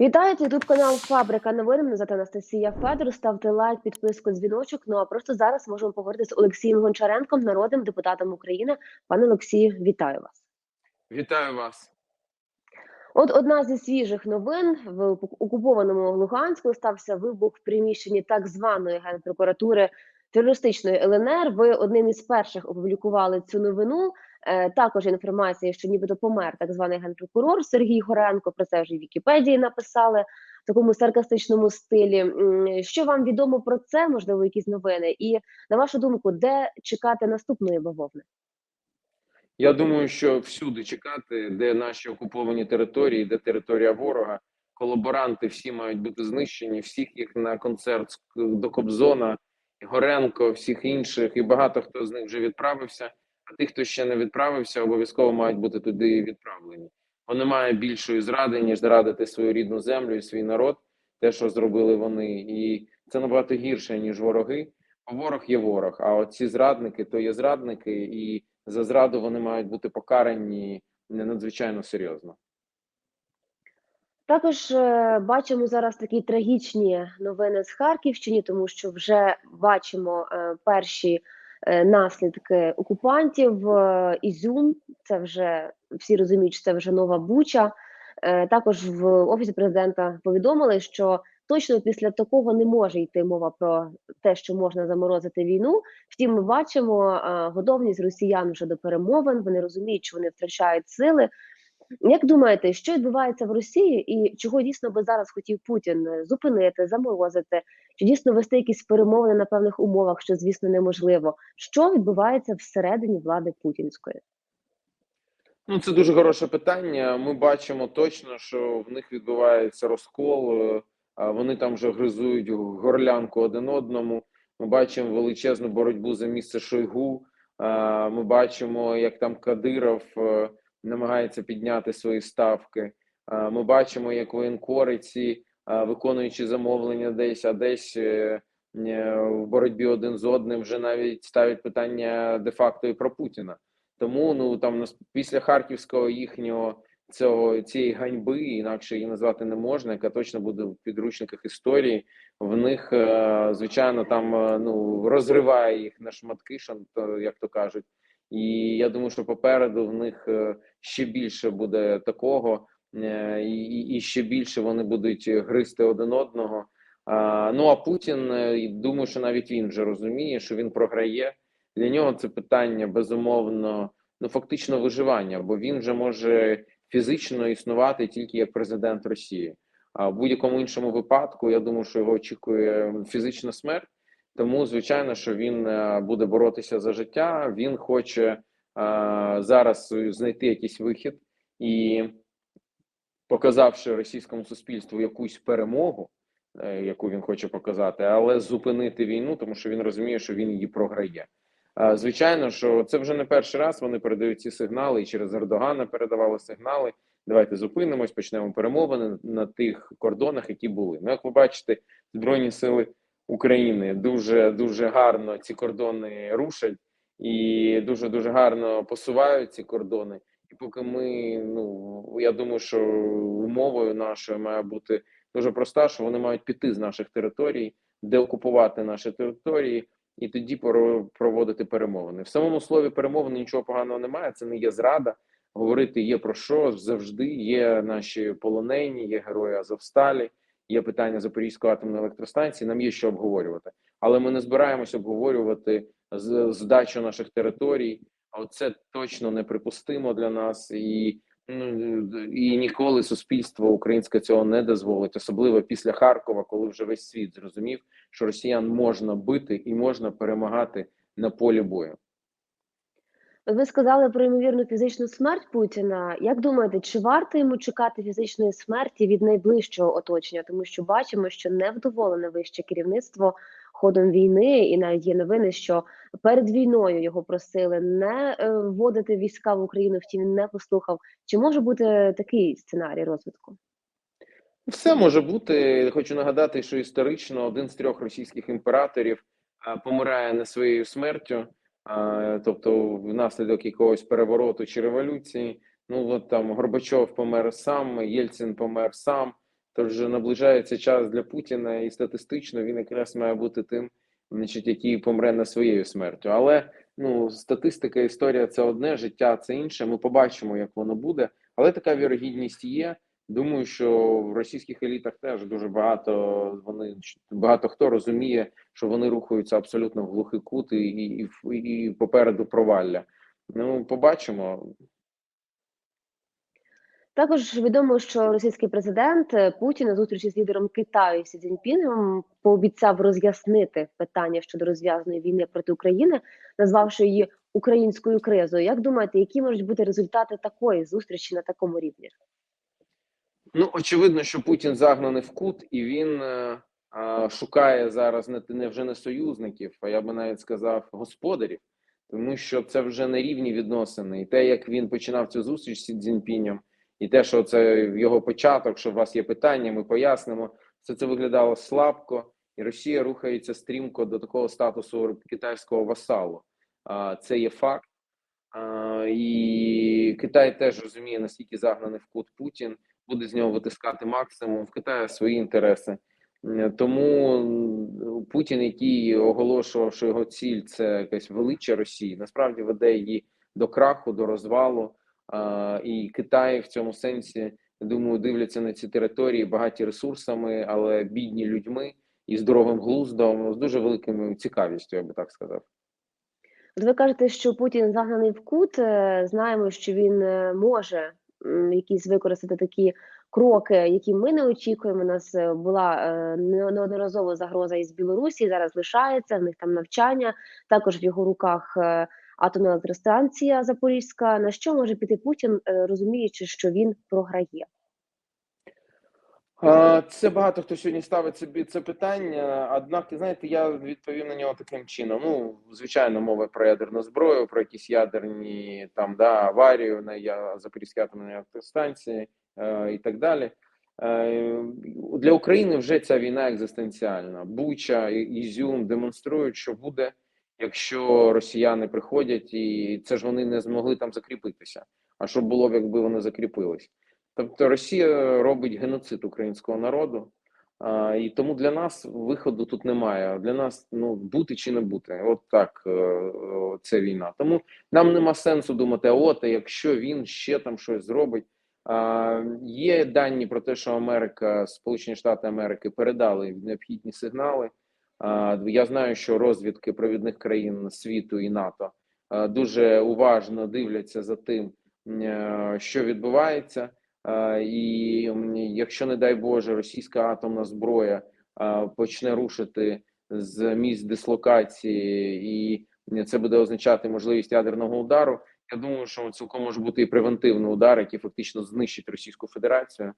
Вітаю, це ютуб канал Фабрика новин. Мене звати Анастасія Федор. Ставте лайк, підписку, дзвіночок. Ну а просто зараз можемо поговорити з Олексієм Гончаренком, народним депутатом України. Пане Олексію, вітаю вас. Вітаю вас. От одна зі свіжих новин в окупованому Луганську стався вибух в приміщенні так званої генпрокуратури терористичної ЛНР. Ви одним із перших опублікували цю новину. Е, також інформація, що нібито помер так званий генпрокурор Сергій Горенко. Про це вже в Вікіпедії написали в такому саркастичному стилі. Що вам відомо про це? Можливо, якісь новини? І на вашу думку, де чекати наступної бавовни? Я думаю, що всюди чекати, де наші окуповані території, де територія ворога, колаборанти всі мають бути знищені, всіх їх на концерт до Кобзона, Горенко, всіх інших, і багато хто з них вже відправився. А тих, хто ще не відправився, обов'язково мають бути туди відправлені. Бо немає більшої зради, ніж зрадити свою рідну землю і свій народ, те, що зробили вони, і це набагато гірше ніж вороги. Бо ворог є ворог. А от ці зрадники то є зрадники, і за зраду вони мають бути покарані надзвичайно серйозно. Також е, бачимо зараз такі трагічні новини з Харківщини, тому що вже бачимо е, перші наслідки окупантів. Е, Ізюм, це вже всі розуміють, що це вже нова буча. Е, також в офісі президента повідомили, що точно після такого не може йти мова про те, що можна заморозити війну. Втім, ми бачимо е, готовність росіян вже до перемовин. Вони розуміють, що вони втрачають сили. Як думаєте, що відбувається в Росії, і чого дійсно би зараз хотів Путін е, зупинити, заморозити, чи дійсно вести якісь перемовини на певних умовах, що звісно неможливо? Що відбувається всередині влади путінської? Ну, це дуже хороше питання. Ми бачимо точно, що в них відбувається розкол. е, Вони там вже гризують горлянку один одному. Ми бачимо величезну боротьбу за місце Шойгу. Ми бачимо, як там Кадиров е, намагається підняти свої ставки. Ми бачимо, як воєнкори ці, виконуючи замовлення десь, а десь е, е, в боротьбі один з одним вже навіть ставлять питання де-факто і про Путіна. Тому ну там після харківського їхнього цього цієї ганьби, інакше її назвати не можна, яка точно буде в підручниках історії. В них е, звичайно там ну розриває їх на шматки, як то кажуть. І я думаю, що попереду в них е, ще більше буде такого, е, і, і- ще більше вони будуть гризти один одного. Ну а Путін, е, думаю, що навіть він вже розуміє, що він програє. Для нього це питання безумовно, ну фактично виживання, бо він вже може фізично існувати тільки як президент Росії. А в будь-якому іншому випадку, я думаю, що його очікує фізична смерть. Тому, звичайно, що він е, буде боротися за життя. Він хоче е, зараз знайти якийсь вихід і, показавши російському суспільству якусь перемогу, е, яку він хоче показати, але зупинити війну, тому що він розуміє, що він її програє. Е, Звичайно, що це вже не перший раз. Вони передають ці сигнали і через Ердогана передавали сигнали. Давайте зупинимось, почнемо перемовини на тих кордонах, які були. Ну, як ви бачите, збройні сили України дуже дуже гарно ці кордони рушать і дуже дуже гарно посувають ці кордони. І поки ми, ну я думаю, що умовою нашою має бути дуже проста, що вони мають піти з наших територій, деокупувати наші території, і тоді проводити перемовини. В самому слові перемовини нічого поганого немає. Це не є зрада. Говорити є про що завжди. Є наші полонені, є герої Азовсталі, є питання Запорізької атомної електростанції. Нам є що обговорювати, але ми не збираємося обговорювати здачу наших територій. А це точно неприпустимо для нас і. Ну і ніколи суспільство українське цього не дозволить, особливо після Харкова, коли вже весь світ зрозумів, що росіян можна бити і можна перемагати на полі бою. Ви сказали про ймовірну фізичну смерть Путіна. Як думаєте, чи варто йому чекати фізичної смерті від найближчого оточення? Тому що бачимо, що невдоволене вище керівництво ходом війни, і навіть є новини, що перед війною його просили не е, вводити війська в Україну, втім не послухав. Чи може бути такий сценарій розвитку? Все може бути. Хочу нагадати, що історично один з трьох російських імператорів помирає не своєю смертю, тобто внаслідок якогось перевороту чи революції. Ну от там Горбачов помер сам, Єльцин помер сам. Тож наближається час для Путіна, і статистично він якраз має бути тим, значить, який помре на своєю смертю. Але ну, статистика, історія це одне, життя це інше. Ми побачимо, як воно буде. Але така вірогідність є. Думаю, що в російських елітах теж дуже багато вони багато хто розуміє, що вони рухаються абсолютно в глухий кут і, і, і, попереду провалля. Ну, побачимо. Також відомо, що російський президент е, Путін на зустрічі з лідером Китаю Сі Цзіньпіном пообіцяв роз'яснити питання щодо розв'язаної війни проти України, назвавши її українською кризою. Як думаєте, які можуть бути результати такої зустрічі на такому рівні? Ну, очевидно, що Путін загнаний в кут, і він е, шукає зараз не, не вже не союзників, а я би навіть сказав господарів, тому що це вже не рівні відносини. І те, як він починав цю зустріч з Сі Цзіньпінем, і те, що це його початок, що у вас є питання, ми пояснимо. Все це виглядало слабко, і Росія рухається стрімко до такого статусу китайського васалу. А, Це є факт. А, І Китай теж розуміє, наскільки загнаний в кут Путін буде з нього витискати максимум в Китаї свої інтереси. Тому Путін, який оголошував, що його ціль це якась велича Росії, насправді веде її до краху, до розвалу. І Китай в цьому сенсі, думаю, дивляться на ці території багаті ресурсами, але бідні людьми і здоровим глуздом, з дуже великою цікавістю, я би так сказав. От ви кажете, що Путін загнаний в кут. е, Знаємо, що він е, може якісь використати такі кроки, які ми не очікуємо. У нас е, була е, неодноразово загроза із Білорусі. Зараз лишається в них там навчання. Також в його руках е, атомна електростанція Запорізька. На що може піти Путін, розуміючи, що він програє? Це багато хто сьогодні ставить собі це питання. Однак, знаєте, я відповів на нього таким чином. Ну, звичайно, мова про ядерну зброю, про якісь ядерні там да аварію на Запорізькій атомній електростанції е, і так далі. Е, Для України вже ця війна екзистенціальна. Буча Ізюм демонструють, що буде, якщо росіяни приходять, і це ж вони не змогли там закріпитися. А що було б, якби вони закріпились? Тобто Росія робить геноцид українського народу, а, і тому для нас виходу тут немає. Для нас ну бути чи не бути. От так е, це війна. Тому нам нема сенсу думати, от якщо він ще там щось зробить. А, Є дані про те, що Америка, Сполучені Штати Америки передали необхідні сигнали. А, Я знаю, що розвідки провідних країн світу і НАТО а, дуже уважно дивляться за тим, е, що відбувається. Е, І якщо, не дай Боже, російська атомна зброя е, почне рушити з місць дислокації, і це буде означати можливість ядерного удару. Я думаю, що цілком може бути і превентивний удар, який фактично знищить Російську Федерацію.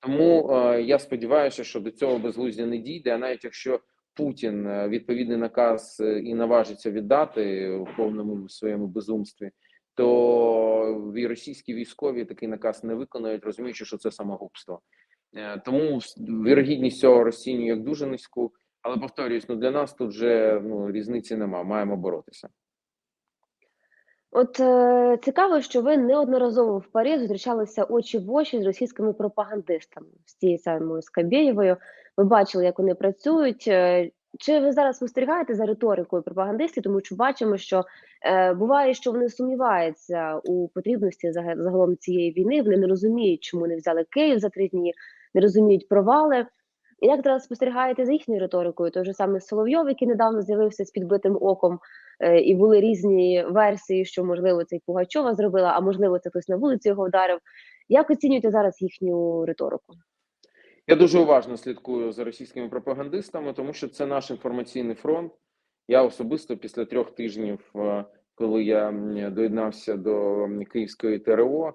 Тому е, я сподіваюся, що до цього безглуздя не дійде. А навіть якщо Путін відповідний наказ і наважиться віддати у повному своєму безумстві, то російські військові такий наказ не виконують, розуміючи, що це самогубство. Е, Тому вірогідність цього розцінюю як дуже низьку. Але повторюсь, ну для нас тут вже ну різниці нема. Маємо боротися. От е, цікаво, що ви неодноразово в Парі зустрічалися очі в очі з російськими пропагандистами з тією самою Скабєєвою. Ви бачили, як вони працюють. Чи ви зараз спостерігаєте за риторикою пропагандистів? Тому що бачимо, що е, буває, що вони сумніваються у потрібності зага- загалом цієї війни. Вони не розуміють, чому не взяли Київ за три дні, не розуміють провали. І Як зараз спостерігаєте за їхньою риторикою? Той же самий Соловйов, який недавно з'явився з підбитим оком, е, і були різні версії, що можливо це й Пугачова зробила, а можливо, це хтось на вулиці його вдарив. Як оцінюєте зараз їхню риторику? Я дуже уважно слідкую за російськими пропагандистами, тому що це наш інформаційний фронт. Я особисто після трьох тижнів, е, коли я доєднався до Київської ТРО,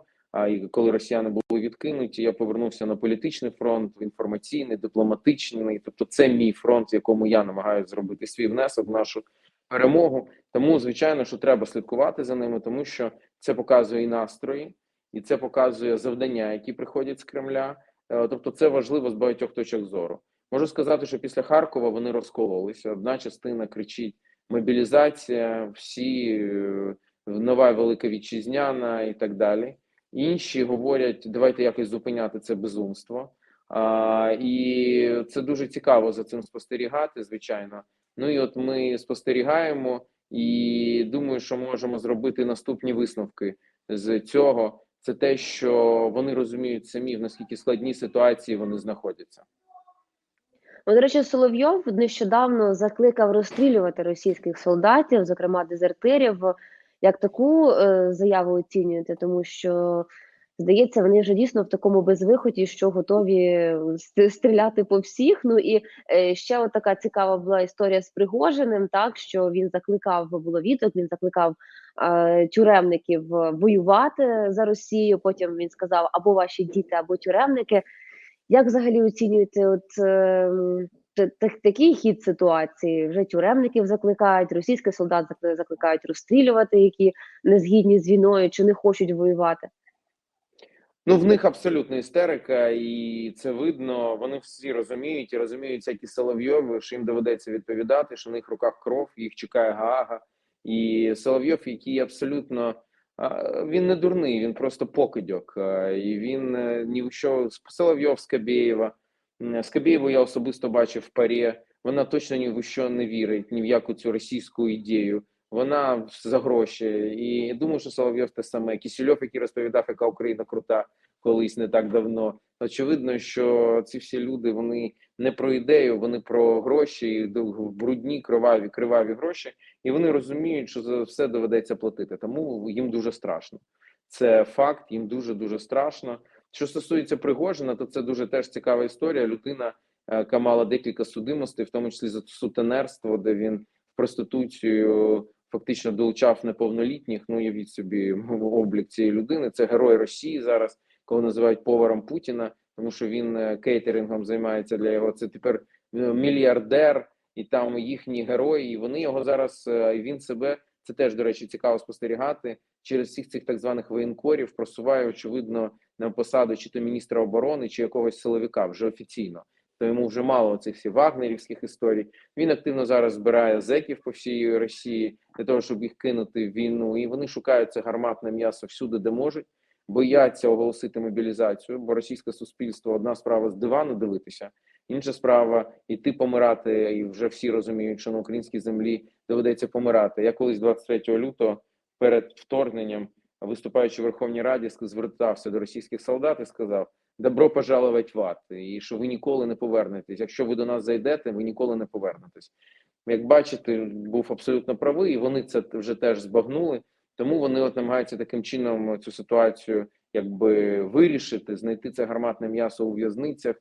і коли росіяни були відкинуті, я повернувся на політичний фронт, інформаційний, дипломатичний. Тобто, це мій фронт, в якому я намагаюся зробити свій внесок в нашу перемогу. Тому, звичайно, що треба слідкувати за ними, тому що це показує і настрої, і це показує завдання, які приходять з Кремля. Е, Тобто, це важливо з багатьох точок зору. Можу сказати, що після Харкова вони розкололися. Одна частина кричить: мобілізація, всі е, нова велика вітчизняна і так далі. Інші говорять, давайте якось зупиняти це безумство. А, і це дуже цікаво за цим спостерігати, звичайно. Ну і от ми спостерігаємо і думаю, що можемо зробити наступні висновки з цього. Це те, що вони розуміють самі, в наскільки складні ситуації вони знаходяться. Ну, до речі, Соловйов нещодавно закликав розстрілювати російських солдатів, зокрема дезертирів. Як таку е, заяву оцінюєте, тому що здається, вони вже дійсно в такому безвиході, що готові стріляти по всіх. Ну і е, ще така цікава була історія з Пригожиним, так що він закликав було відео, він закликав е, тюремників е, воювати за Росію. Потім він сказав або ваші діти, або тюремники. Як взагалі оцінюєте от е, такий хід ситуації? Вже тюремників закликають, російських солдат закликають розстрілювати, які не згідні з війною чи не хочуть воювати. Ну, в них абсолютна істерика, і це видно. Вони всі розуміють і розуміють всякі Соловйови, що їм доведеться відповідати, що в них в руках кров, їх чекає Гаага. І Соловйов, який абсолютно він не дурний, він просто покидьок. І він е, ні в що Соловйов Скабєєва. Скабєєву я особисто бачив в парі. Вона точно ні в що не вірить, ні в яку цю російську ідею. Вона за гроші. І думаю, що Соловйов те саме. Кісельов, який розповідав, яка Україна крута колись не так давно. Очевидно, що ці всі люди вони не про ідею, вони про гроші, брудні, кроваві, криваві гроші, і вони розуміють, що за все доведеться платити. Тому їм дуже страшно. Це факт, їм дуже дуже страшно. Що стосується Пригожина, то це дуже теж цікава історія. Людина, е, яка мала декілька судимостей, в тому числі за сутенерство, де він в проституцію фактично долучав неповнолітніх. Ну уявіть собі облік цієї людини. Це герой Росії зараз, кого називають поваром Путіна, тому що він е, кейтерингом займається для його. Це тепер е, мільярдер, і там їхні герої. І вони його зараз е, він себе. Це теж до речі цікаво спостерігати через всіх цих так званих воєнкорів. Просуває очевидно на посаду чи то міністра оборони, чи якогось силовика вже офіційно. То йому вже мало цих всіх вагнерівських історій. Він активно зараз збирає зеків по всій Росії для того, щоб їх кинути в війну. І вони шукають це гарматне м'ясо всюди, де можуть. Бояться оголосити мобілізацію, бо російське суспільство одна справа з дивану дивитися, інша справа йти помирати. І вже всі розуміють, що на українській землі доведеться помирати. Я колись 23 лютого перед вторгненням, виступаючи в Верховній Раді, звертався до російських солдат і сказав: добро пожаловать в ад, і що ви ніколи не повернетесь. Якщо ви до нас зайдете, ви ніколи не повернетесь. Як бачите, був абсолютно правий, і вони це вже теж збагнули. Тому вони от намагаються таким чином цю ситуацію якби вирішити, знайти це гарматне м'ясо у в'язницях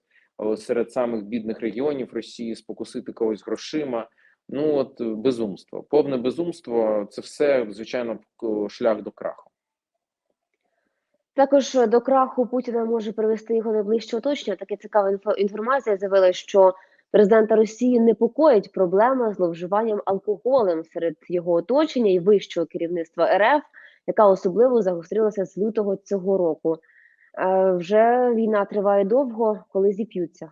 серед самих бідних регіонів Росії, спокусити когось грошима. Ну от безумство, повне безумство це все звичайно шлях до краху. Також до краху Путіна може привести його найближче оточення. Таке цікава інфо- інформація з'явилася, що президента Росії непокоїть проблема з зловживанням алкоголем серед його оточення і вищого керівництва РФ, яка особливо загострилася з лютого цього року. Е, вже війна триває довго, коли зіп'ються.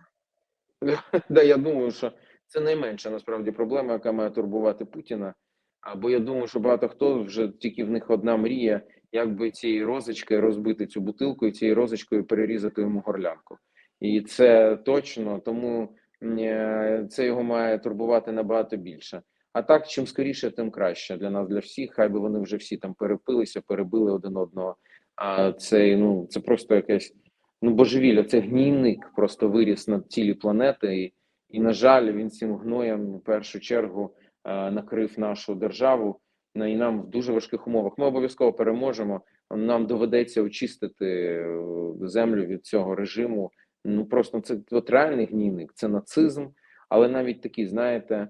Да, я думаю, що це найменша насправді проблема, яка має турбувати Путіна. Або я думаю, що багато хто вже тільки в них одна мрія, як би цією розочкою розбити цю бутилку і цією розочкою перерізати йому горлянку. І це точно, тому е, це його має турбувати набагато більше. А так, чим скоріше, тим краще для нас, для всіх. Хай би вони вже всі там перепилися, перебили один одного. А це ну це просто якесь ну божевілля, це гнійник просто виріс на цілі планети, і, і на жаль, він цим гноєм в першу чергу е, накрив нашу державу. На і нам в дуже важких умовах. Ми обов'язково переможемо. Нам доведеться очистити е, землю від цього режиму. Ну просто це от реальний гнійник, це нацизм, але навіть такий, знаєте,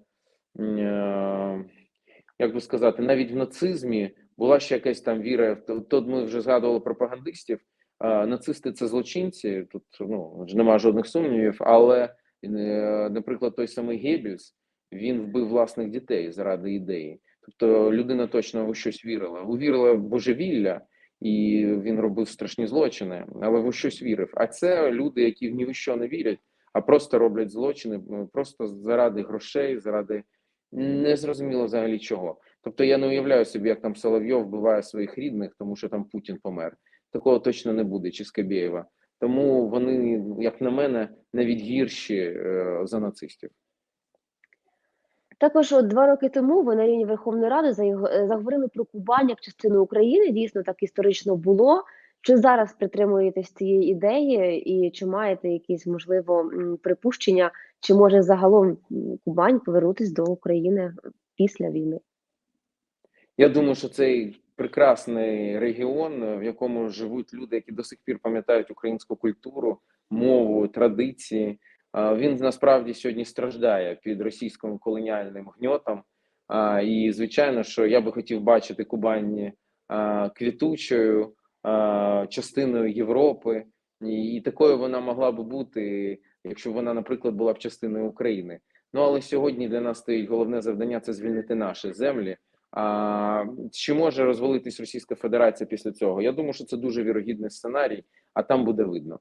е, як би сказати, навіть в нацизмі була ще якась там віра. Тут ми вже згадували пропагандистів. Е, Нацисти це злочинці, тут ну немає жодних сумнівів. Але, наприклад, той самий Геббельс, він вбив власних дітей заради ідеї. Тобто людина точно у щось вірила. Увірила в божевілля, і він робив страшні злочини, але в щось вірив. А це люди, які ні в що не вірять, а просто роблять злочини, просто заради грошей, заради незрозуміло взагалі чого. Тобто я не уявляю собі, як там Соловйов вбиває своїх рідних, тому що там Путін помер. Такого точно не буде, чи Скабєєва. Тому вони, як на мене, навіть гірші е, за нацистів. Також от два роки тому ви на рівні Верховної Ради е, заговорили про Кубань як частину України. Дійсно, так історично було. Чи зараз притримуєтесь цієї ідеї, і чи маєте якісь можливо припущення, чи може загалом Кубань повернутись до України після війни? Я думаю, що цей прекрасний регіон, в якому живуть люди, які до сих пір пам'ятають українську культуру, мову, традиції. Він насправді сьогодні страждає під російським колоніальним гньотом. І звичайно, що я би хотів бачити Кубань квітучою частиною Європи, і, такою вона могла би бути, якщо вона, наприклад, була б частиною України. Ну але сьогодні для нас стоїть головне завдання це звільнити наші землі. А, чи може розвалитись Російська Федерація після цього? Я думаю, що це дуже вірогідний сценарій, а там буде видно.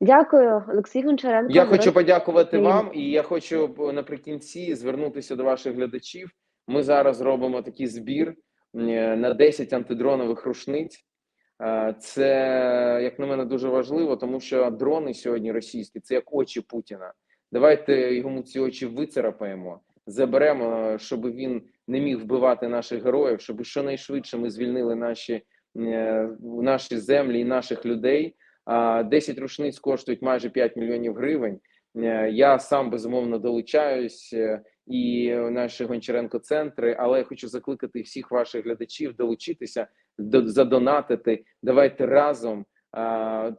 Дякую, Олексій Гончаренко. Я хочу подякувати вам, і я хочу наприкінці звернутися до ваших глядачів. Ми зараз робимо такий збір на 10 антидронових рушниць. Е, Це, як на мене, дуже важливо, тому що дрони сьогодні російські це як очі Путіна. Давайте йому ці очі вицарапаємо, заберемо, щоб він не міг вбивати наших героїв, щоб щонайшвидше ми звільнили наші, е, наші землі і наших людей. А 10 рушниць коштують майже 5 мільйонів гривень. Е, Я сам безумовно долучаюсь е, і наші Гончаренко центри, але я хочу закликати всіх ваших глядачів долучитися, до- задонатити. Давайте разом.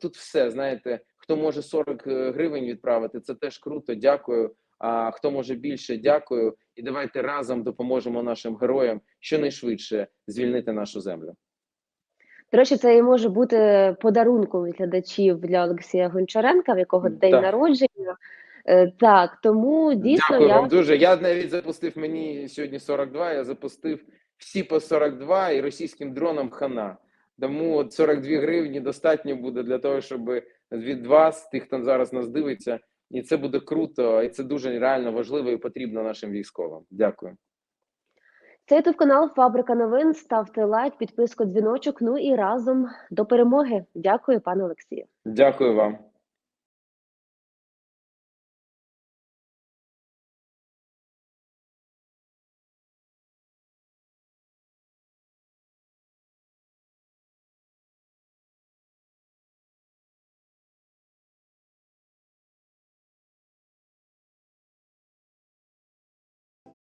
Тут все знаєте, хто може 40 гривень відправити, це теж круто. Дякую. А хто може більше, дякую. І давайте разом допоможемо нашим героям щонайшвидше звільнити нашу землю. До речі, це і може бути подарунком від глядачів для Олексія Гончаренка, в якого день Так. народження. Е, Так, тому дійсно Дякую я вам дуже. Я навіть запустив мені сьогодні 42, Я запустив всі по 42 і російським дроном хана. Тому от 42 гривні достатньо буде для того, щоб від вас, тих, хто зараз нас дивиться, і це буде круто, і це дуже реально важливо і потрібно нашим військовим. Дякую. Це ютуб канал Фабрика новин. Ставте лайк, підписку, дзвіночок. Ну і разом до перемоги. Дякую, пане Олексію. Дякую вам.